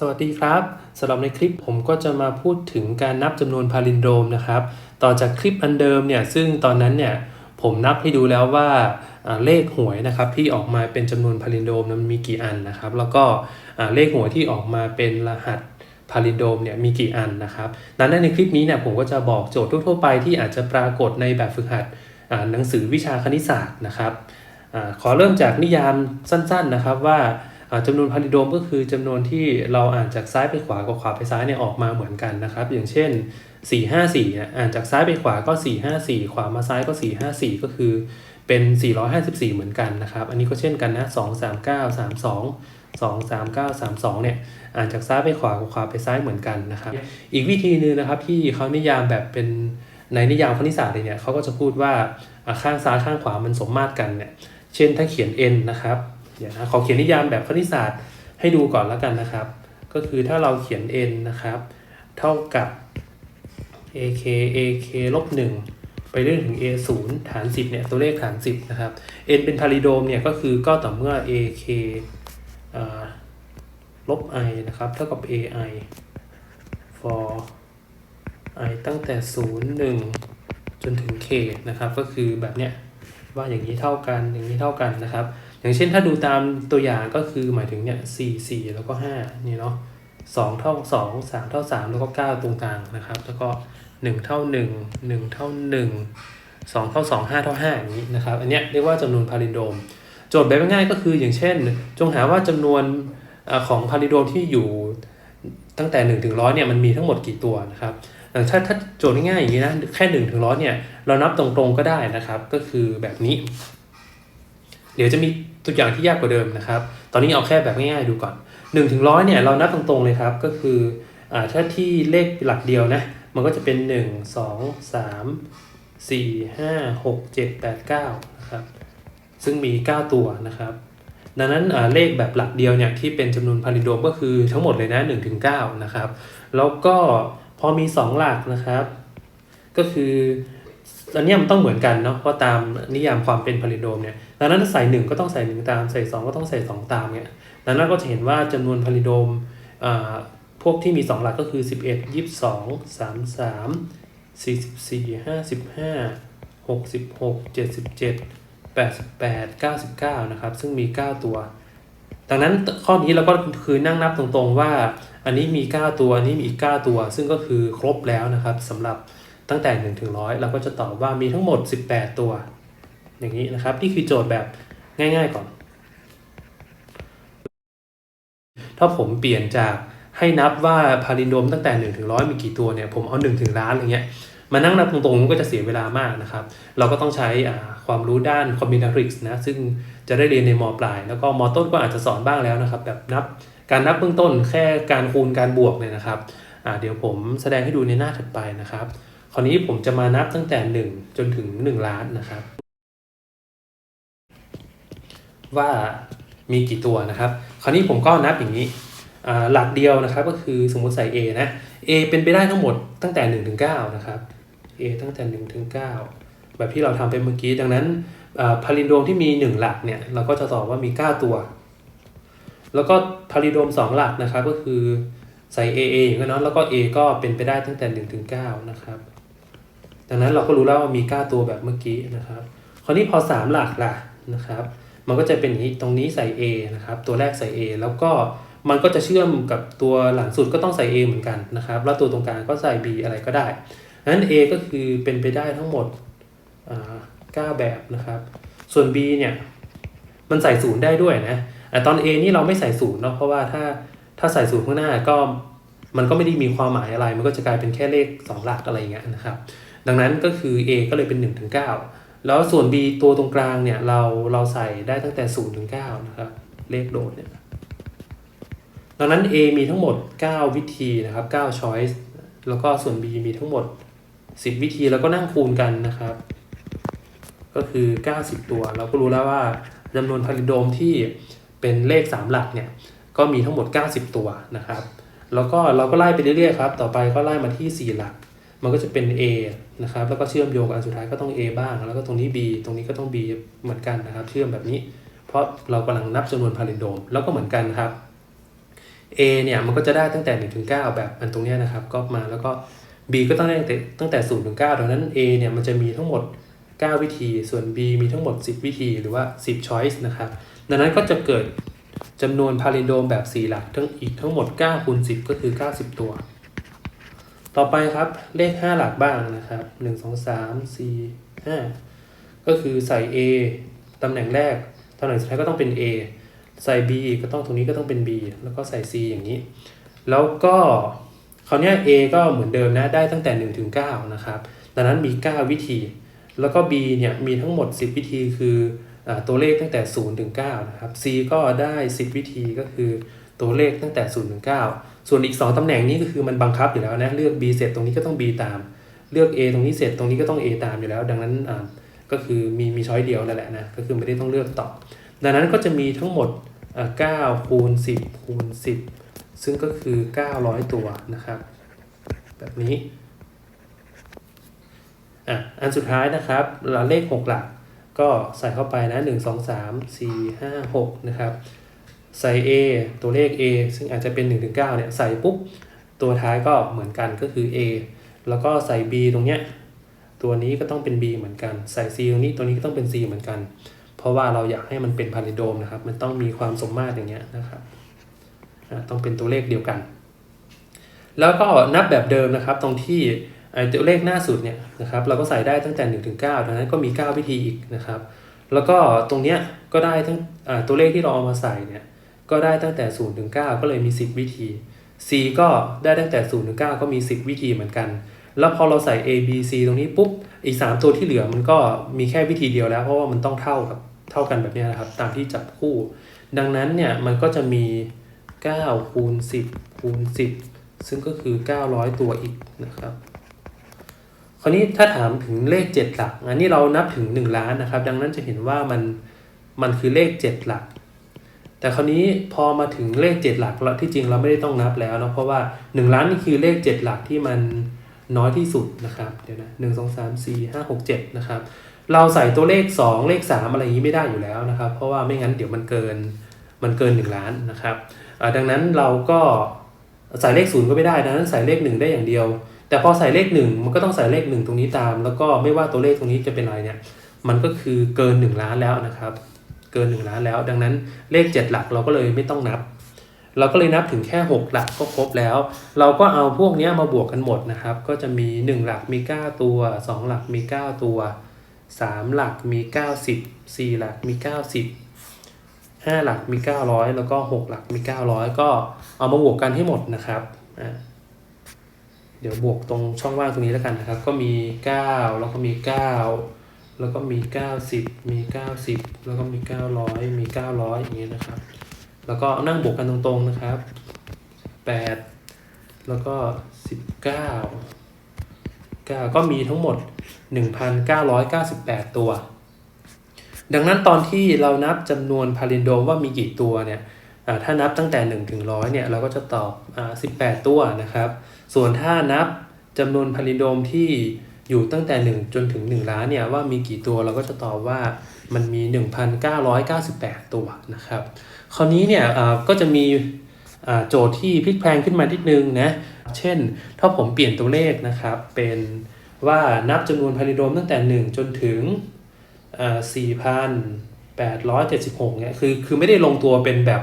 สวัสดีครับสำหรับในคลิปผมก็จะมาพูดถึงการนับจำนวนพาลินโดมนะครับ ต่อจากคลิปอันเดิมเนี่ยซึ่งตอนนั้นเนี่ยผมนับให้ดูแล้วว่าเลขหวยนะครับที่ออกมาเป็นจำนวนพาลินโดมนั้นมีกี่อันนะครับ แล้วก็เลขหวยที่ออกมาเป็นรหัสพาลินโดมเนี่ยมีกี่อันนะครับดังนั้นในคลิปนี้เนี่ยผมก็จะบอกโจทย์ทั่วๆไปที่อาจจะปรากฏในแบบฝึกหัดหนังสือวิชาคณิตศาสตร์นะครับอขอเริ่มจากนิยามสั้นๆนะครับว่า จำนวนพาลิโดมก็คือจำนวนที่เราอ่านจากซ้ายไปขวากับขวาไปซ้ายเนี่ยออกมาเหมือนกันนะครับ อย่างเช่น 4 5 4เนี่ยอ่านจากซ้ายไปขวาก็ 4 5 4 ขวามาซ้ายก็ 4 5 4 ก็คือเป็น 454 เหมือนกันนะครับ อันนี้ก็เช่นกันนะ 2 3 9 3 2 2 3 9 3 2 เนี่ย อ่านจากซ้ายไปขวากับขวาไปซ้ายเหมือนกันนะครับ อีกวิธีหนึงนะครับที่เขานิยามแบบเป็นในนิยามคณิตศาสตร์เลยเนี่ยเขาก็จะพูดว่าอ่าข้างซ้ายข้างขวามันสมมาตรกันเนี่ย เช่นถ้าเขียน n นะครับ เดี๋ยวนะขอเขียนนิยามแบบคณิตศาสตร์ให้ดูก่อนแล้วกันนะครับ ก็คือถ้าเราเขียน n นะครับ เท่ากับ ak ak ลบ1ไปเรื่อยถึง a 0ฐาน 10เนี่ยตัวเลขฐาน 10 นะครับ n เป็นพาริโดมเนี่ยก็คือก็ต่อเมื่อ ak ลบ i นะครับ เท่ากับ ai for i ตั้งแต่ 0 1 จนถึง k นะครับ ก็คือแบบเนี้ยว่าอย่างนี้เท่ากันอย่างนี้เท่ากันนะครับ อย่างเช่นถ้าดูตามตัวอย่างก็คือหมายถึงเนี่ยสี่สี่แล้วก็ห้านี่เนาะสองเท่าสองสามเท่าสามแล้วก็เก้าตรงกลางนะครับ แล้วก็หนึ่งเท่าหนึ่งหนึ่งเท่าหนึ่งสองเท่าสองห้าเท่าห้าอย่างนี้นะครับ อันเนี้ยเรียกว่าจำนวนพาลินโดม โจทย์แบบง่ายก็คืออย่างเช่น จงหาว่าจำนวนของพาลิโดมที่อยู่ตั้งแต่1ถึงร้อยเนี่ยมันมีทั้งหมดกี่ตัวนะครับถ้าถ้าโจทย์ง่ายๆอย่างนี้นะแค่1ถึงร้อยเนี่ยเรานับตรงๆก็ได้นะครับ ก็คือแบบนี้ เดี๋ยวจะมี ตัวอย่างที่ยากกว่าเดิมนะครับ ตอนนี้เอาแค่แบบง่ายๆดูก่อน1ถึงร้อยเนี่ยเรานับตรงๆเลยครับ ก็คืออ่าถ้าที่เลขหลักเดียวนะ มันก็จะเป็น 1 2 3 4 5 6 7 8 9นะครับ ซึ่งมี 9 ตัวนะครับ ดังนั้นเลขแบบหลักเดียวเนี่ยที่เป็นจำนวนพาลิโดมก็คือทั้งหมดเลยนะ1ถึง9นะครับ แล้วก็พอมี 2 หลักนะครับ ก็คืออันนี้มันต้องเหมือนกันเนาะเพราะตามนิยามความเป็นพาลิโดมเนี่ย ดังนั้นใส่หนึ่งก็ต้องใส่หนึ่งตาม ใส่สองก็ต้องใส่สองตามเนี่ยดังนั้นก็จะเห็นว่าจำนวนพาลิโดมอ่าพวกที่มีสองหลักก็คือสิบเอ็ดยี่สิบสองสามสามสี่สิบสี่ห้าสิบห้าหกสิบหกเจ็ดสิบเจ็ดแปดสิบแปดเก้าสิบเก้านะครับ ซึ่งมีเก้าตัว ดังนั้นข้อนี้เราก็คือนั่งนับตรงๆว่า อันนี้มี 9 ตัวอันนี้มีอีก 9 ตัว ซึ่งก็คือครบแล้วนะครับสำหรับตั้งแต่ 1 ถึง 100 เราก็จะตอบว่ามีทั้งหมด 18 ตัว อย่างนี้นะครับ นี่คือโจทย์แบบง่าย ๆก่อน ถ้าผมเปลี่ยนจากให้นับว่าพาลินโดมตั้งแต่1ถึง100มีกี่ตัวเนี่ยผมเอา1ถึงล้านอะไรเงี้ยมานั่งนับตรงๆมันก็จะเสียเวลามากนะครับ เราก็ต้องใช้ความรู้ด้าน combinatorics นะ ซึ่งจะได้เรียนในมปลาย แล้วก็มต้นก็อาจจะสอนบ้างแล้วนะครับ แบบนับการนับเบื้องต้นแค่การคูณการบวกเนี่ยนะครับเดี๋ยวผมแสดงให้ดูในหน้าถัดไปนะครับ คราวนี้ผมจะมานับตั้งแต่ 1 จนถึง 1 ล้านนะครับ ว่ามีกี่ตัวนะครับ คราวนี้ผมก็นับอย่างนี้หลักเดียวนะครับก็คือสมมติใส่ A นะ A เป็นไปได้ทั้งหมดตั้งแต่1ถึง9นะครับ A ตั้งแต่1ถึง9แบบที่เราทำไปเมื่อกี้ ดังนั้นพาลินโดมที่มี 1 หลักเนี่ยเราก็จะตอบว่ามี 9 ตัว แล้วก็พาลินโดม 2 หลักนะครับก็คือใส่ AA อย่างนั้นเนาะแล้วก็ A ก็เป็นไปได้ตั้งแต่1ถึง9นะครับดังนั้นเราก็รู้แล้วว่ามี 9 ตัวแบบเมื่อกี้นะครับ คราวนี้พอ 3 หลักล่ะนะครับ มันก็จะเป็นนี้ตรงนี้ใส่ A นะครับ ตัวแรกใส่ A แล้วก็มันก็จะเชื่อมกับตัวหลังสุดก็ต้องใส่ A เหมือนกันนะครับ แล้วตัวตรงกลางก็ใส่ B อะไรก็ได้นั้น A ก็คือเป็นไปได้ทั้งหมด9แบบนะครับ ส่วน B เนี่ยมันใส่ศูนย์ได้ด้วยนะแต่ตอน A นี่เราไม่ใส่ศูนย์เนาะเพราะว่าถ้าถ้าใส่ศูนย์ข้างหน้าก็มันก็ไม่ได้มีความหมายอะไร มันก็จะกลายเป็นแค่เลข 2 หลักอะไรอย่างเงี้ยนะครับ ดังนั้นก็คือ A ก็เลยเป็น1ถึง9 แล้วส่วน B ตัวตรงกลางเนี่ยเราเราใส่ได้ตั้งแต่0ถึง9นะครับเลขโดดเนี่ยดังนั้น A มีทั้งหมด 9 วิธีนะครับ9 choice แล้วก็ส่วน B มีทั้งหมด 10 วิธีแล้วก็นั่งคูณกันนะครับ ก็คือ 90 ตัว เราก็รู้แล้วว่าจำนวนพาลิโดมที่เป็นเลข 3 หลักเนี่ยก็มีทั้งหมด 90 ตัวนะครับ แล้วก็เราก็ไล่ไปเรื่อยๆครับ ต่อไปก็ไล่มาที่ 4 หลัก มันก็จะเป็น A นะครับ แล้วก็เชื่อมโยงกับอันสุดท้ายก็ต้อง A บ้าง แล้วก็ตรงนี้ B ตรงนี้ก็ต้อง B เหมือนกันนะครับ เชื่อมแบบนี้ เพราะเรากำลังนับจำนวนพาลินโดม แล้วก็เหมือนกันครับ A เนี่ยมันก็จะได้ตั้งแต่1ถึง9แบบอันตรงนี้นะครับ ก็มาแล้วก็ B ก็ต้องได้ตั้งแต่ตั้งแต่0ถึง9ดังนั้น A เนี่ยมันจะมีทั้งหมด 9 วิธี ส่วน B มีทั้งหมด 10 วิธีหรือว่า 10 choice นะครับ ดังนั้นก็จะเกิดจำนวนพาลินโดมแบบ 4 หลักทั้งอีกทั้งหมด9คูณ10 ก็คือ 90 ตัว ต่อไปครับเลข 5 หลักบ้างนะครับ 1 2 3 4 5 ก็คือใส่ A ตำแหน่งแรก ตำแหน่งสุดท้ายก็ต้องเป็น A ใส่ B ก็ต้องตรงนี้ก็ต้องเป็น B แล้วก็ใส่ C อย่างนี้ แล้วก็คราวนี้ A ก็เหมือนเดิมนะ ได้ตั้งแต่ 1 ถึง 9 นะครับ ดังนั้นมี 9 วิธี แล้วก็ B เนี่ยมีทั้งหมด 10 วิธีคืออตัวเลขตั้งแต่ 0 ถึง 9 นะครับ C ก็ได้ 10 วิธีก็คือตัวเลขตั้งแต่ 0 ถึง 9 ส่วนอีก 2ตำแหน่งนี้ก็คือมันบังคับอยู่แล้วนะเลือก B เสร็จตรงนี้ก็ต้อง B ตาม เลือก A ตรงนี้เสร็จตรงนี้ก็ต้อง A ตามอยู่แล้ว ดังนั้นอ่าก็คือมีมีช้อยเดียวนั่นแหละนะก็คือไม่ได้ต้องเลือกต่อ ดังนั้นก็จะมีทั้งหมดอ่า9คูณ10คูณ10 ซึ่งก็คือ 900 ตัวนะครับ แบบนี้อะอันสุดท้ายนะครับเราเลข 6 หลักก็ใส่เข้าไปนะ 1 2 3 4 5 6 นะครับ ใส่ A ตัวเลข A ซึ่งอาจจะเป็น1ถึง9เนี่ยใส่ปุ๊บ ตัวท้ายก็เหมือนกันก็คือ A แล้วก็ใส่ B ตรงเนี้ยตัวนี้ก็ต้องเป็น B เหมือนกัน ใส่ C ตรงนี้ตัวนี้ก็ต้องเป็น C เหมือนกัน เพราะว่าเราอยากให้มันเป็นพาริโดมนะครับ มันต้องมีความสมมาตรอย่างเงี้ยนะครับต้องเป็นตัวเลขเดียวกัน แล้วก็นับแบบเดิมนะครับ ตรงที่ตัวเลขหน้าสุดเนี่ยนะครับ เราก็ใส่ได้ตั้งแต่1ถึง9ดังนั้นก็มี 9 วิธีอีกนะครับ แล้วก็ตรงเนี้ยก็ได้ทั้งตัวเลขที่เราเอามาใส่เนี่ย ก็ได้ตั้งแต่0ถึง9ก็เลยมี 10 วิธี C ก็ได้ตั้งแต่0ถึง9ก็มี 10 วิธีเหมือนกัน แล้วพอเราใส่ A B C ตรงนี้ปุ๊บอีก 3 ตัวที่เหลือมันก็มีแค่วิธีเดียวแล้ว เพราะว่ามันต้องเท่ากับเท่ากันแบบนี้นะครับ ตามที่จับคู่ ดังนั้นเนี่ยมันก็จะมี 9 คูณ 10 คูณ 10 ซึ่งก็คือ 900 ตัวอีกนะครับคราวนี้ถ้าถามถึงเลข 7 หลัก อันนี้เรานับถึง 1 ล้านนะครับ ดังนั้นจะเห็นว่ามันมันคือเลข 7 หลัก แต่คราวนี้พอมาถึงเลข 7 หลักเราที่จริงเราไม่ได้ต้องนับแล้วเนาะเพราะว่า 1 ล้านนี่คือเลข 7 หลักที่มันน้อยที่สุดนะครับเดี๋ยวนะหนึ่งสองสามสี่ห้าหกเจ็ดนะครับเราใส่ตัวเลข 2 เลข 3 อะไรอย่างนี้ไม่ได้อยู่แล้วนะครับ เพราะว่าไม่งั้นเดี๋ยวมันเกินมันเกิน 1 ล้านนะครับดังนั้นเราก็ใส่เลขศูนย์ก็ไม่ได้ดังนั้นใส่เลข 1 ได้อย่างเดียว แต่พอใส่เลข 1 มันก็ต้องใส่เลข 1 ตรงนี้ตาม แล้วก็ไม่ว่าตัวเลขตรงนี้จะเป็นอะไรเนี่ยมันก็คือเกิน 1 ล้านแล้วนะครับ เกิน 1 ล้านแล้ว ดังนั้นเลข 7 หลักเราก็เลยไม่ต้องนับ เราก็เลยนับถึงแค่ 6 หลักก็ครบแล้ว เราก็เอาพวกนี้มาบวกกันหมดนะครับ ก็จะมี 1 หลักมี 9 ตัว 2 หลักมี 9 ตัว 3 หลักมี 90 4 หลักมี 90 5 หลักมี 900 แล้วก็ 6 หลักมี 900 ก็เอามาบวกกันให้หมดนะครับ เดี๋ยวบวกตรงช่องว่างตรงนี้แล้วกันนะครับ ก็มี 9 แล้วก็มี 9 แล้วก็มี 90 มี 90 แล้วก็มี 900 มี 900 อย่างเงี้ยนะครับ แล้วก็นั่งบวกกันตรงๆนะครับ 8 แล้วก็ 19 9 ก็มีทั้งหมด 1,998 ตัว ดังนั้นตอนที่เรานับจำนวนพาลินโดมว่ามีกี่ตัวเนี่ยถ้านับตั้งแต่ 1 ถึง 100 เนี่ย เราก็จะตอบอ18 ตัวนะครับ ส่วนถ้านับจำนวนพาลินโดมที่ อยู่ตั้งแต่ 1 จนถึง 1 ล้านเนี่ยว่ามีกี่ตัวเราก็จะตอบว่ามันมี 1,998 ตัวนะครับ คราวนี้เนี่ยก็จะมีโจทย์ที่พลิกแพลงขึ้นมานิดนึงนะ เช่น ถ้าผมเปลี่ยนตัวเลขนะครับ เป็นว่านับจำนวนพาลิโดมตั้งแต่ 1 จนถึงอ่า4,876เนี่ยคือคือไม่ได้ลงตัวเป็นแบบ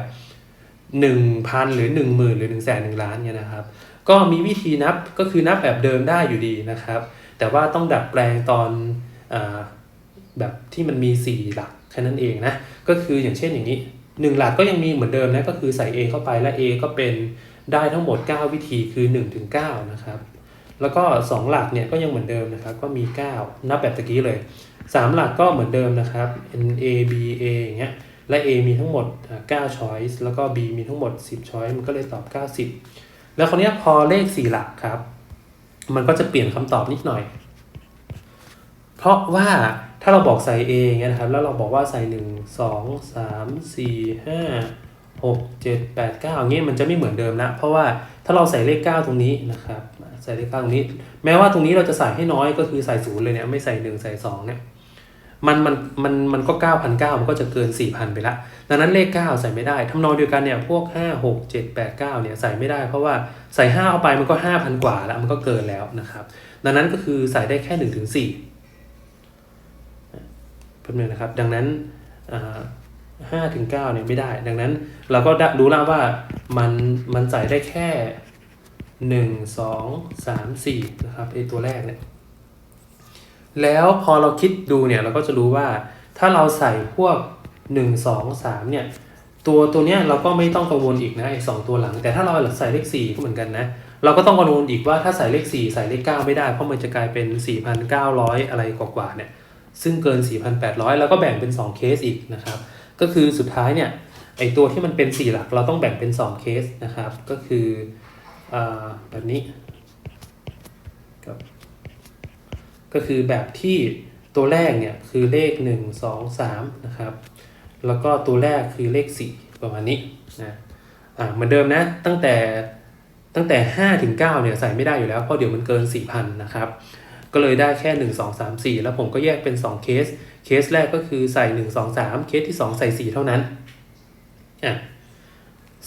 1,000 หรือ 10,000 หรือ 1 0 0 0 0 0 1ล้านเนี่ยนะครับ ก็มีวิธีนับก็คือนับแบบเดิมได้อยู่ดีนะครับ แต่ว่าต้องดัดแปลงตอนอแบบที่มันมี 4 หลักแค่นั้นเองนะ ก็คืออย่างเช่นอย่างนี้ 1 หลักก็ยังมีเหมือนเดิมนะ ก็คือใส่ A เข้าไปและ A ก็เป็นได้ทั้งหมด 9 วิธีคือ1ถึง9นะครับ แล้วก็ 2 หลักเนี่ยก็ยังเหมือนเดิมนะครับ ก็มี 9 นับแบบตะกี้เลย 3 หลักก็เหมือนเดิมนะครับ N A B A อย่างเงี้ย และ A มีทั้งหมดอ่า9 choice แล้วก็ B มีทั้งหมด 10 choice มันก็เลยตอบ 90 แล้วคราวนี้พอเลข 4 หลักครับ มันก็จะเปลี่ยนคำตอบนิดหน่อย เพราะว่าถ้าเราบอกใส่ A องเงี้ยนะครับ แล้วเราบอกว่าใส่ 1 2 3 4 5 6 7 8 9อย่างเงี้ยมันจะไม่เหมือนเดิมนะเพราะว่าถ้าเราใส่เลข 9 ตรงนี้นะครับ ใส่เลข 9 ตรงนี้ แม้ว่าตรงนี้เราจะใส่ให้น้อยก็คือใส่ศูนย์เลยเนี่ย ไม่ใส่ 1 ใส่2เนี่ย มันมันมันมันก็ 9,900 มันก็จะเกิน 4,000 ไปละ ดังนั้นเลข 9 ใส่ไม่ได้ ทำนองเดียวกันเนี่ยพวก 5 6 7 8 9 เนี่ยใส่ไม่ได้ เพราะว่าใส่ 5เอาไปมันก็ 5,000 กว่าแล้ว มันก็เกินแล้วนะครับ ดังนั้นก็คือใส่ได้แค่1ถึง4เพิ่มเลยนะครับ ดังนั้นห้าถึงเก้าเนี่ยไม่ได้ ดังนั้นเราก็รู้แล้วว่ามันมันใส่ได้แค่หนึ่งสองสามสี่นะครับไอตัวแรกเนี่ย แล้วพอเราคิดดูเนี่ยเราก็จะรู้ว่าถ้าเราใส่พวกหนึ่งสองสามเนี่ยตัวตัวเนี้ยเราก็ไม่ต้องกังวลอีกนะไอ้สองตัวหลัง แต่ถ้าเราใส่เลขสี่ก็เหมือนกันนะเราก็ต้องกังวลอีกว่าถ้าใส่เลขสี่ใส่เลขเก้าไม่ได้ เพราะมันจะกลายเป็นสี่พันเก้าร้อยอะไรกว่าๆเนี่ยซึ่งเกิน 4,800 แล้วก็แบ่งเป็น 2 เคสอีกนะครับ ก็คือสุดท้ายเนี่ยไอตัวที่มันเป็น 4 หลักเราต้องแบ่งเป็น 2 เคสนะครับ ก็คืออแบบนี้ครับ ก็คือแบบที่ตัวแรกเนี่ยคือเลข 1 2 3นะครับ แล้วก็ตัวแรกคือเลข 4 ประมาณนี้นะอ่าเหมือนเดิมนะ ตั้งแต่ตั้งแต่ 5 ถึง 9 เนี่ยใส่ไม่ได้อยู่แล้ว เพราะเดี๋ยวมันเกิน 4,000 นะครับ ก็เลยได้แค่ 1 2 3 4 แล้วผมก็แยกเป็น 2 เคส เคสแรกก็คือใส่ 1 2 3 เคสที่ 2 ใส่ 4 เท่านั้นอะ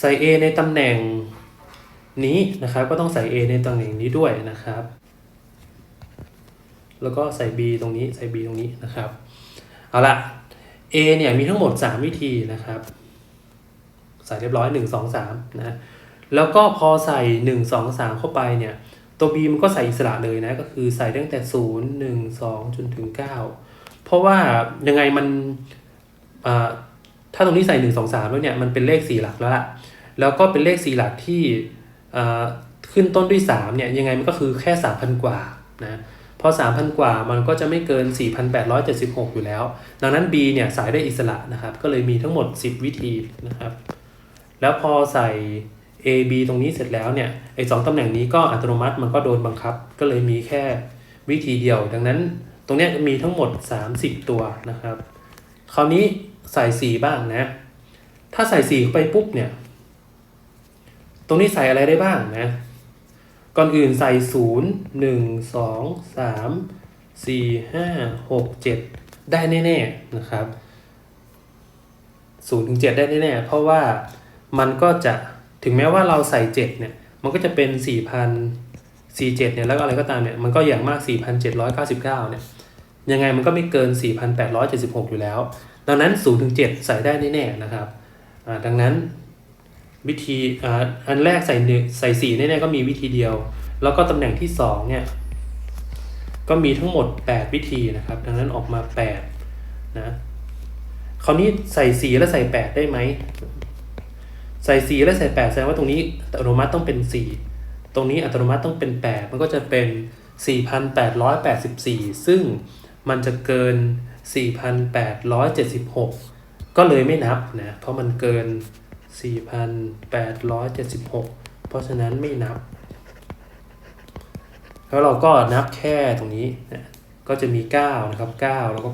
ใส่ A ในตำแหน่งนี้นะครับ ก็ต้องใส่ A ในตำแหน่งนี้ด้วยนะครับ แล้วก็ใส่ B ตรงนี้ใส่ B ตรงนี้นะครับ เอาละ A เนี่ยมีทั้งหมด 3 วิธีนะครับ ใส่เรียบร้อย 1 2 3 นะ แล้วก็พอใส่ 1 2 3 เข้าไปเนี่ย ตัว B มันก็ใส่อิสระเลยนะ ก็คือใส่ตั้งแต่ 0 1 2 จนถึง 9 เพราะว่ายังไงมันถ้าตรงนี้ใส่ 1 2 3 แล้วเนี่ย มันเป็นเลข 4 หลักแล้วล่ะ แล้วก็เป็นเลข 4 หลักที่ขึ้นต้นด้วย 3 เนี่ย ยังไงมันก็คือแค่ 3,000 กว่านะ พอ 3,000 กว่ามันก็จะไม่เกิน 4,876 อยู่แล้ว ดังนั้น B เนี่ยสายได้อิสระนะครับ ก็เลยมีทั้งหมด 10 วิธีนะครับ แล้วพอใส่ A B ตรงนี้เสร็จแล้วเนี่ยไอ้สตำแหน่งนี้ก็อัตโนมัติมันก็โดนบังคับ ก็เลยมีแค่วิธีเดียว ดังนั้นตรงนี้มีทั้งหมด 30 ตัวนะครับ คราวนี้ใส่ 4 บ้างนะ ถ้าใส่4เข้าไปปุ๊บเนี่ย ตรงนี้ใส่อะไรได้บ้างนะ ก่อนอื่นใส่0 1 2 3 4 5 6 7ได้แน่ ๆ นะครับ0ถึง7ได้แน่ๆเพราะว่ามันก็จะถึงแม้ว่าเราใส่7เนี่ย มันก็จะเป็น4,000 47เนี่ย แล้วก็อะไรก็ตามเนี่ย มันก็อย่างมาก4,799เนี่ย ยังไงมันก็ไม่เกิน4,876อยู่แล้ว ดังนั้น0ถึง7ใส่ได้แน่ๆนะครับดังนั้น วิธีอันแรกใส่หนึ่งใส่4แน่ๆก็มีวิธีเดียว แล้วก็ตำแหน่งที่2เนี่ยก็มีทั้งหมด 8 วิธีนะครับ ดังนั้นออกมา8นะคราวนี้ใส่4แล้วใส่ 8 ได้ไหม ใส่4และใส่8แสดงว่าตรงนี้อัตโนมัติต้องเป็น 4 ตรงนี้อัตโนมัติต้องเป็น 8 มันก็จะเป็น 4,884 ซึ่งมันจะเกิน 4,876 ก็เลยไม่นับนะ เพราะมันเกิน 4,876 เพราะฉะนั้นไม่นับ แล้วเราก็นับแค่ตรงนี้นะก็จะมี 9 นะครับ 9 แล้วก็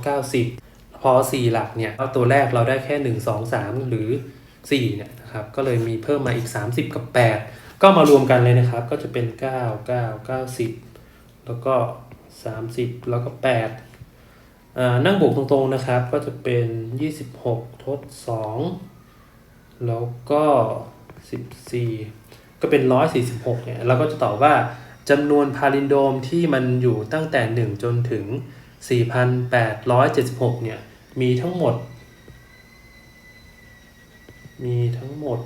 90 พอ 4 หลักเนี่ยตัวแรกเราได้แค่ 1 2 3 หรือ 4 เนี่ยนะครับ ก็เลยมีเพิ่มมาอีก 30 กับ 8 ก็มารวมกันเลยนะครับ ก็จะเป็น 9 9 90 แล้วก็ 30 แล้วก็ 8 นั่งบวกตรงๆนะครับ ก็จะเป็น 26 ทด 2 แล้วก็ 14 ก็เป็น 146 เนี่ย เราก็จะตอบว่าจำนวนพาลินโดมที่มันอยู่ตั้งแต่ 1 จนถึง 4,876 เนี่ย มีทั้งหมด มีทั้งหมด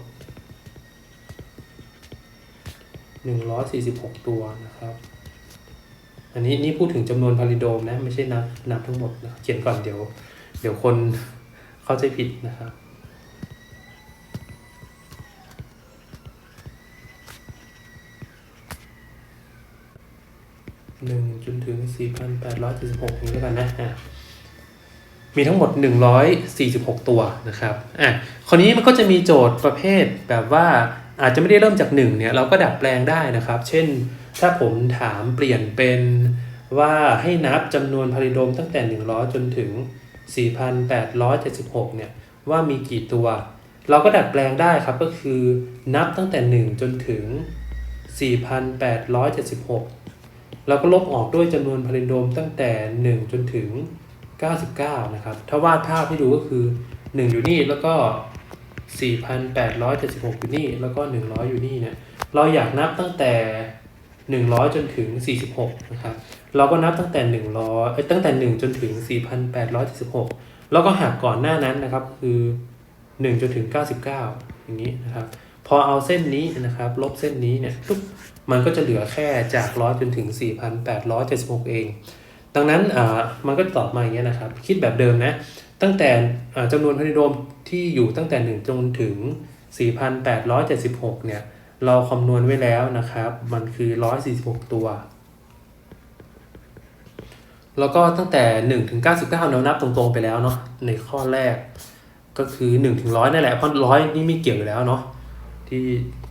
146 ตัวนะครับ อันนี้นี่พูดถึงจำนวนพารินโดมนะ ไม่ใช่นับนับทั้งหมดนะเขียนก่อนเดี๋ยว เดี๋ยวคนเข้าใจผิดนะครับ จนถึงสี่พันแปดร้อยเจ็ดสิบหกนี้แล้วกันนะะมีทั้งหมด 146 ตัวนะครับอะคราวนี้มันก็จะมีโจทย์ประเภทแบบว่าอาจจะไม่ได้เริ่มจาก 1 เนี่ย เราก็ดัดแปลงได้นะครับ เช่น ถ้าผมถามเปลี่ยนเป็นว่าให้นับจำนวนพาริโดมตั้งแต่ 100 จนถึง 4,876 เนี่ย ว่ามีกี่ตัว เราก็ดัดแปลงได้ครับก็คือนับตั้งแต่ 1 จนถึง 4,876 เราก็ลบออกด้วยจำนวนพาริโดมตั้งแต่ 1 จนถึง 99 นะครับ ถ้าวาดภาพให้ดูก็คือ 1 อยู่นี่แล้วก็ 4,876 อยู่นี่ แล้วก็ 100 อยู่นี่เนี่ย เราอยากนับตั้งแต่ 100 จนถึง 46 นะครับ เราก็นับตั้งแต่ 100เอ้ยตั้งแต่ 1 จนถึง 4,876 แล้วก็หักก่อนหน้านั้นนะครับ คือ 1 จนถึง 99 อย่างนี้นะครับ พอเอาเส้นนี้นะครับ ลบเส้นนี้เนี่ยปุ๊บ มันก็จะเหลือแค่จาก100จนถึง 4,876 เอง ดังนั้นอ่ามันก็ตอบมาอย่างเงี้ยนะครับ คิดแบบเดิมนะ ตั้งแต่อ่าจำนวนพาริโดมที่อยู่ตั้งแต่ 1 จนถึง 4,876 เนี่ย เราคำนวณไว้แล้วนะครับ มันคือ 146 ตัว แล้วก็ตั้งแต่ 1 ถึง 99 เรานับตรงๆไปแล้วเนาะ ในข้อแรกก็คือ 1 ถึง 100 นั่นแหละ เพราะร้อยนี่ไม่เกี่ยวอยู่แล้วเนาะ ที่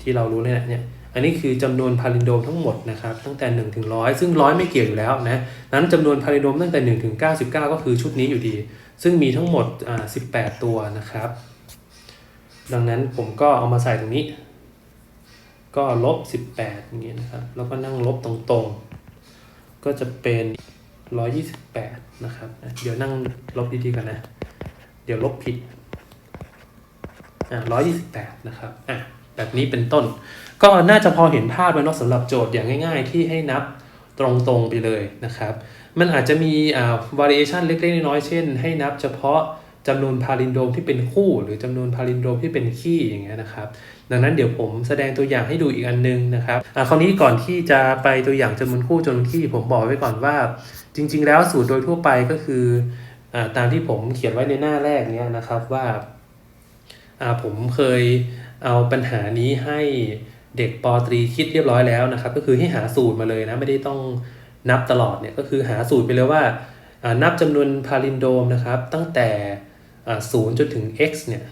ที่เรารู้เนี่ยเนี่ย อันนี้คือจำนวนพาริโดมทั้งหมดนะครับตั้งแต่1ถึง100ซึ่งร้อยไม่เกี่ยวอยู่แล้วนะนั้นจำนวนพาริโดมตั้งแต่1ถึง99 ก็คือชุดนี้อยู่ดี ซึ่งมีทั้งหมดอ่า18 ตัวนะครับ ดังนั้นผมก็เอามาใส่ตรงนี้ ก็ลบ 18อย่างเงี้ยนะครับแล้วก็นั่งลบตรงๆ ก็จะเป็น 128 นะครับเดี๋ยวนั่งลบดีๆกันนะ เดี๋ยวลบผิดอะ128 นะครับอะ แบบนี้เป็นต้น ก็น่าจะพอเห็นภาพแล้วเนาะสำหรับโจทย์อย่างง่ายๆ ที่ให้นับตรงๆไปเลยนะครับ มันอาจจะมีอ่า variation เล็กๆ น้อยๆ เช่น ให้นับเฉพาะจำนวนพาลินโดมที่เป็นคู่ หรือจำนวนพาลินโดมที่เป็นคี่อย่างเงี้ยนะครับ ดังนั้นเดี๋ยวผมแสดงตัวอย่างให้ดูอีกอันนึงนะครับอ่าคราวนี้ก่อนที่จะไปตัวอย่างจำนวนคู่จำนวนคี่ผมบอกไว้ก่อนว่า จริง ๆ แล้วสูตรโดยทั่วไปก็คืออาตามที่ผมเขียนไว้ในหน้าแรกเนี้ยนะครับว่าอ่าผมเคย เอาปัญหานี้ให้เด็กปตรีคิดเรียบร้อยแล้วนะครับ ก็คือให้หาสูตรมาเลยนะไม่ได้ต้องนับตลอดเนี่ยก็คือหาสูตรไปเลยว่านับจำนวนพาลินโดมนะครับ ตั้งแต่ศูนย์จนถึง x เนี่ย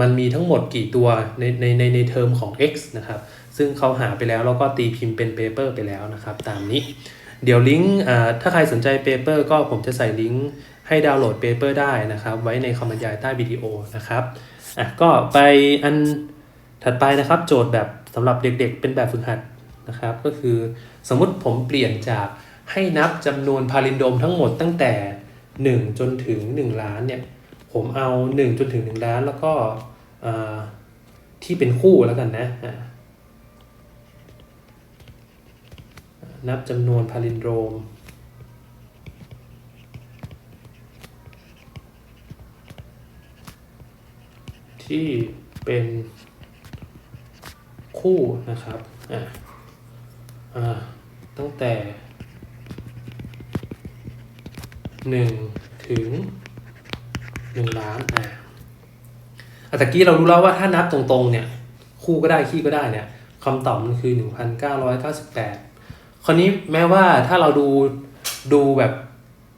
มันมีทั้งหมดกี่ตัวในในในในเทอมของ x นะครับ ซึ่งเขาหาไปแล้วแล้วก็ตีพิมพ์เป็นเปเปอร์ไปแล้วนะครับ ตามนี้ เดี๋ยวลิงก์ถ้าใครสนใจเปเปอร์ก็ผมจะใส่ลิงก์ให้ดาวน์โหลดเปเปอร์ได้นะครับ ไว้ในคำบรรยายใต้วิดีโอนะครับ อะก็ไปอันถัดไปนะครับโจทย์แบบสำหรับเด็กๆ เป็นแบบฝึกหัดนะครับ ก็คือสมมุติผมเปลี่ยนจากให้นับจำนวนพาลินโดมทั้งหมดตั้งแต่ 1 จนถึง 1 ล้านเนี่ย ผมเอา 1 จนถึง 1 ล้านแล้วก็ที่เป็นคู่แล้วกันนะนับจำนวนพาลินโดม ที่เป็นคู่นะครับอะอ่าตั้งแต่ 1 ถึง 1 ล้านอะอะตะกี้เรารู้แล้วว่าถ้านับตรงๆเนี่ยคู่ก็ได้ขี้ก็ได้เนี่ยคำตอบมันคือ 1,998 คราวนี้แม้ว่าถ้าเราดูดูแบบ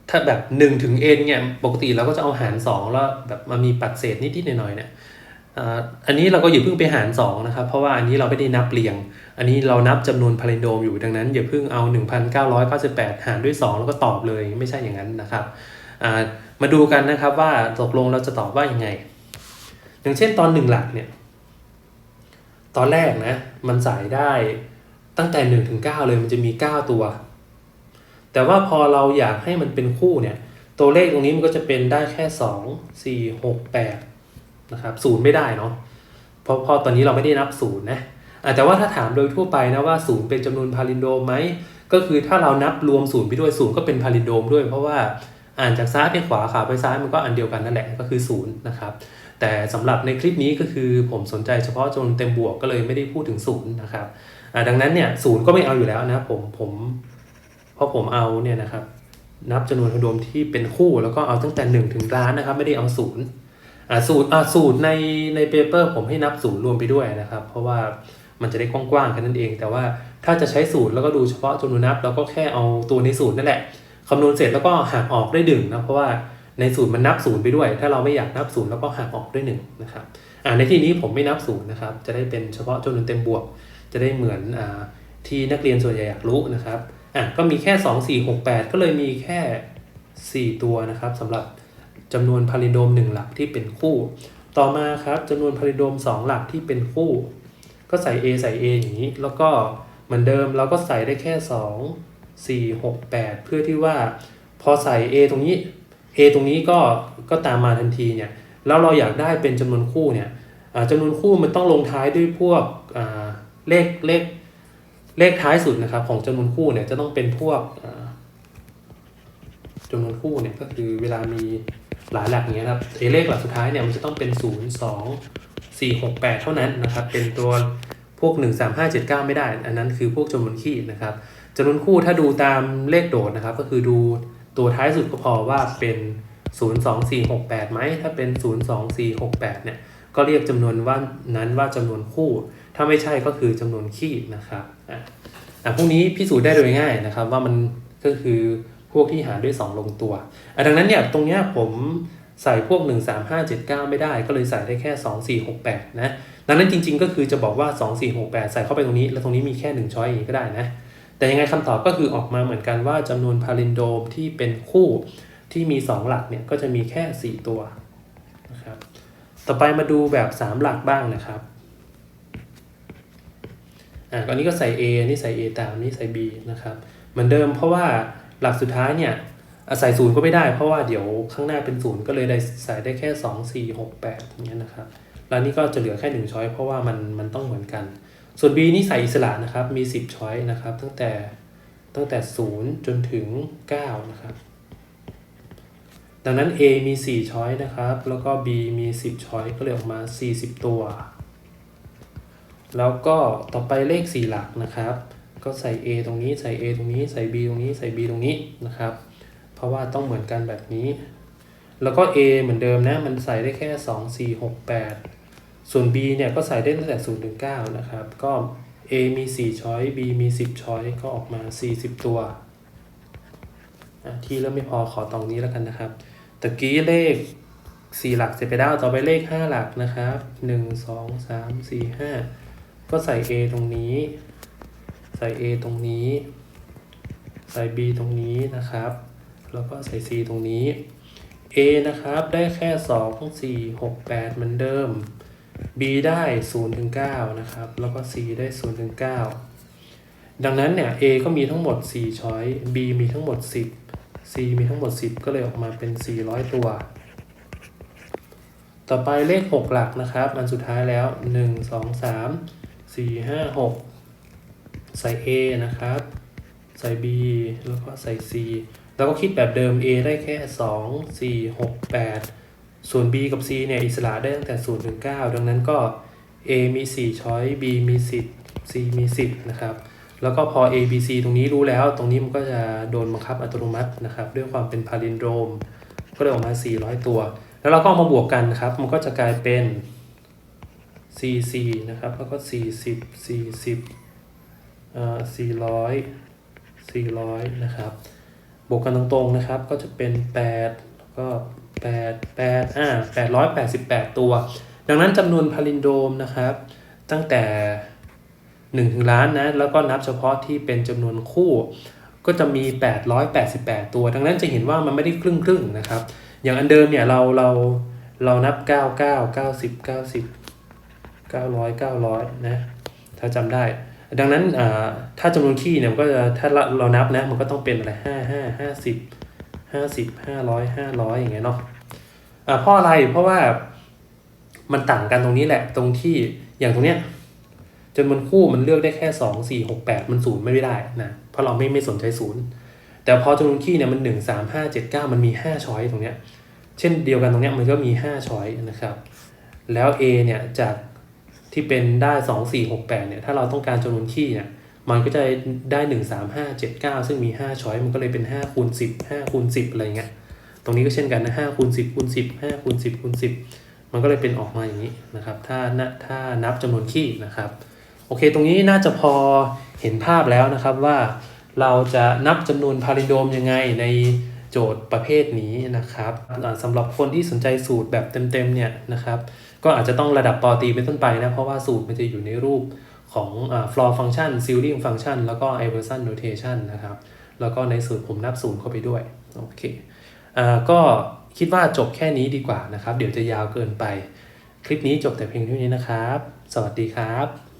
ถ้าแบบ1ถึง n เนี่ยปกติเราก็จะเอาหาร 2 แล้วแบบมามีปัดเศษนิดๆหน่อยๆเนี่ย อันนี้เราก็อย่าเพิ่งไปหาร2นะครับ เพราะว่าอันนี้เราไม่ได้นับเรียง อันนี้เรานับจำนวนพาลิโดมอยู่ดังนั้นอย่าเพิ่งเอา 1,998 หารด้วย 2 แล้วก็ตอบเลยไม่ใช่อย่างนั้นนะครับ มาดูกันนะครับว่าตกลงเราจะตอบว่ายังไง อย่างเช่นตอนหนึ่งหลักเนี่ย ตอนแรกนะ มันใส่ได้ตั้งแต่1ถึง9เลยมันจะมี 9 ตัว แต่ว่าพอเราอยากให้มันเป็นคู่เนี่ย ตัวเลขตรงนี้มันก็จะเป็นได้แค่ 2 4 6 8 นะครับศูนย์ไม่ได้เนาะเพราะพอตอนนี้เราไม่ได้นับศูนย์นะแต่ว่าถ้าถามโดยทั่วไปนะว่าศูนย์เป็นจำนวนพาลินโดมไหมก็คือถ้าเรานับรวมศูนย์ไปด้วยศูนย์ก็เป็นพาลินโดมด้วย เพราะว่าอ่านจากซ้ายไปขวาขวาไปซ้ายมันก็อันเดียวกันนั่นแหละก็คือศูนย์นะครับแต่สำหรับในคลิปนี้ก็คือผมสนใจเฉพาะจำนวนเต็มบวกก็เลยไม่ได้พูดถึงศูนย์นะครับดังนั้นเนี่ยศูนย์ก็ไม่เอาอยู่แล้วนะผมผมเพราะผมเอาเนี่ยนะครับนับจำนวนพาลินโดมที่เป็นคู่แล้วก็เอาตั้งแต่1ถึงล้านนะครับไม่ได้เอาศูนย์ สูตรอ่าสูตรในในเปเปอร์ผมให้นับศูนย์รวมไปด้วยนะครับ เพราะว่ามันจะได้กว้างๆแค่นั้นเอง แต่ว่าถ้าจะใช้สูตรแล้วก็ดูเฉพาะจำนวนนับเราก็แค่เอาตัวในสูตรนั่นแหละคำนวณเสร็จแล้วก็หักออกได้หนึ่งนะเพราะว่าในสูตรมันนับศูนย์ไปด้วย ถ้าเราไม่อยากนับศูนย์แล้วก็หักออกด้วยหนึ่งนะครับอ่าในที่นี้ผมไม่นับศูนย์นะครับ จะได้เป็นเฉพาะจำนวนเต็มบวก จะได้เหมือนอ่าที่นักเรียนส่วนใหญ่อยากรู้นะครับอะก็มีแค่ 2 4 6 8 ก็เลยมีแค่ 4 ตัวนะครับสำหรับ จำนวนพาลิโดม 1 หลักที่เป็นคู่ ต่อมาครับจำนวนพาลิโดม 2 หลักที่เป็นคู่ ก็ใส่ a ใส่ a อย่างนี้ แล้วก็เหมือนเดิมเราก็ใส่ได้แค่ 2 4 6 8 เพื่อที่ว่าพอใส่ a ตรงนี้ a ตรงนี้ก็ก็ตามมาทันทีเนี่ยแล้วเราอยากได้เป็นจำนวนคู่เนี่ยจำนวนคู่มันต้องลงท้ายด้วยพวกเลขเลขเลขท้ายสุดนะครับของจำนวนคู่เนี่ยจะต้องเป็นพวกจำนวนคู่เนี่ยก็คือเวลามี หลายหลักอย่างเงี้ยครับเลขหลักสุดท้ายเนี่ยมันจะต้องเป็น 0 2 4 6 8 เท่านั้นนะครับ เป็นตัวพวก 1 3 5 7 9 ไม่ได้ อันนั้นคือพวกจำนวนคี่นะครับจำนวนคู่ถ้าดูตามเลขโดดนะครับ ก็คือดูตัวท้ายสุดก็พอว่าเป็น 0 2 4 6 8ไหมถ้าเป็น 0 2 4 6 8 เนี่ย ก็เรียกจำนวนว่านั้นว่าจำนวนคู่ ถ้าไม่ใช่ก็คือจำนวนคี่นะครับอะพวกนี้พิสูจน์ได้โดยง่ายนะครับ ว่ามันก็คือ พวกที่หารด้วย 2 ลงตัวดังนั้นเนี่ยตรงเนี้ยผมใส่พวก 1 3 5 7 9 ไม่ได้ ก็เลยใส่ได้แค่ 2 4 6 8 นะ ดังนั้นจริงๆ ก็คือจะบอกว่า 2 4 6 8 ใส่เข้าไปตรงนี้ แล้วตรงนี้มีแค่1ช้อยอย่างนี้ก็ได้นะ แต่ยังไงคำตอบก็คือออกมาเหมือนกันว่าจำนวนพาลินโดมที่เป็นคู่ที่มี 2 หลักเนี่ยก็จะมีแค่ 4 ตัวนะครับ ต่อไปมาดูแบบ 3 หลักบ้างนะครับ อะตอนนี้ก็ใส่ A นี่ใส่ A ตามนี่ใส่ B นะครับ เหมือนเดิมเพราะว่า หลักสุดท้ายเนี่ยอะใส่ศูนย์ก็ไม่ได้เพราะว่าเดี๋ยวข้างหน้าเป็นศูนย์ก็เลยได้ใส่ได้แค่ 2 4 6 8อย่างเงี้ยนะครับแล้วนี่ก็จะเหลือแค่ 1 ช้อยเพราะว่ามันมันต้องเหมือนกัน ส่วน B นี่ใส่อิสระนะครับมี 10 ช้อยนะครับตั้งแต่ตั้งแต่ 0 จนถึง 9 นะครับ ดังนั้น A มี 4 ช้อยนะครับ แล้วก็ B มี 10 ช้อยก็เลยออกมา 40 ตัว แล้วก็ต่อไปเลข 4 หลักนะครับ ก็ใส่ A ตรงนี้ใส่ A ตรงนี้ใส่ B ตรงนี้ใส่ B ตรงนี้นะครับ เพราะว่าต้องเหมือนกันแบบนี้ แล้วก็ A เหมือนเดิมนะ มันใส่ได้แค่ 2 4 6 8 ส่วน B เนี่ยก็ใส่ได้ตั้งแต่0ถึง9นะครับ ก็ A มี 4 ช้อย B มี 10 ช้อย ก็ออกมา 40 ตัว ที่เริ่มไม่พอขอตรงนี้แล้วกันนะครับตะกี้เลข 4 หลักเสร็จไปแล้วต่อไปเลข 5 หลักนะครับ 1 2 3 4 5 ก็ใส่ A ตรงนี้ ส่ A ตรงนี้ ใส่ B ตรงนี้นะครับ แล้วก็ใส่ C ตรงนี้ A นะครับ ได้แค่ 2 4 6 8 เหมือนเดิม B ได้0ถึง9นะครับ แล้วก็ C ได้0ถึง9ดังนั้นเนี่ย A ก็มีทั้งหมด 4 ช้อย B มีทั้งหมด 10 C มีทั้งหมด 10 ก็เลยออกมาเป็น 400 ตัว ต่อไปเลข 6 หลักนะครับ อันสุดท้ายแล้ว 1 2 3 4 5 6 ใส่ A นะครับ ใส่ B แล้วก็ใส่ C แล้วก็คิดแบบเดิม A ได้แค่ 2 4 6 8 ส่วน B กับ C เนี่ยอิสระได้ตั้งแต่ 0 ถึง 9 ดังนั้นก็ A มี 4 ช้อย B มี 10 C มี 10 นะครับ แล้วก็พอ A B C ตรงนี้รู้แล้ว ตรงนี้มันก็จะโดนบังคับอัตโนมัตินะครับ ด้วยความเป็นพาลินโดรมก็เลยออกมา 400 ตัว แล้วเราก็ามาบวกกันครับ มันก็จะกลายเป็น C C นะครับ แล้วก็ 40 40 เอ่อ400 400นะครับ บวกกันตรงๆนะครับ ก็จะเป็น8แล้วก็8 8อ่า888ตัว ดังนั้นจำนวนพาลินโดมนะครับ ตั้งแต่1ถึงล้านนะ แล้วก็นับเฉพาะที่เป็นจำนวนคู่ ก็จะมี 888 ตัว ดังนั้นจะเห็นว่ามันไม่ได้ครึ่งครึ่งๆนะครับ อย่างอันเดิมเนี่ยเราเราเรานับ 99 90 90 900 900 นะ ถ้าจำได้ ดังนั้นถ้าจำนวนคี่เนี่ยมันก็จะถ้าเรานับนะมันก็ต้องเป็นอะไรห้าห้าห้าสิบห้าสิบห้าร้อยห้าร้อยอย่างเงี้ยเนาะเพราะอะไรเพราะว่ามันต่างกันตรงนี้แหละตรงที่อย่างตรงเนี้ยจำนวนคู่มันเลือกได้แค่สองสี่หกแปดมันศูนย์ไม่ได้นะเพราะเราไม่ไม่สนใจศูนย์แต่พอจำนวนคี่เนี่ยมันหนึ่งสามห้าเจ็ดเก้ามันมีห้าช้อยตรงเนี้ยเช่นเดียวกันตรงเนี้ยมันก็มีห้าช้อยนะครับแล้ว A เนี่ยจาก ที่เป็นได้2 4 6 8เนี่ยถ้าเราต้องการจำนวนคี่เนี่ยมันก็จะได้1 3 5 7 9ซึ่งมี5ช้อยมันก็เลยเป็น5คูณ10 5คูณ10อะไรเงี้ยตรงนี้ก็เช่นกันนะ5คูณ10คูณ10 5คูณ10คูณ10มันก็เลยเป็นออกมาอย่างนี้นะครับ ถ้าถ้านับจำนวนคี่นะครับ โอเคตรงนี้น่าจะพอเห็นภาพแล้วนะครับว่าเราจะนับจำนวนพาลิโดมยังไงในโจทย์ประเภทนี้นะครับสำหรับคนที่สนใจสูตรแบบเต็มๆเนี่ยนะครับ ก็อาจจะต้องระดับปอตีเป็นต้นไปนะ เพราะว่าสูตรมันจะอยู่ในรูปของอ่า floor function ceiling function แล้วก็ inversion notation นะครับ แล้วก็ในสูตรผมนับศูนย์เข้าไปด้วย โอเคอ่าก็คิดว่าจบแค่นี้ดีกว่านะครับ เดี๋ยวจะยาวเกินไป คลิปนี้จบแต่เพียงเท่านี้นะครับ สวัสดีครับ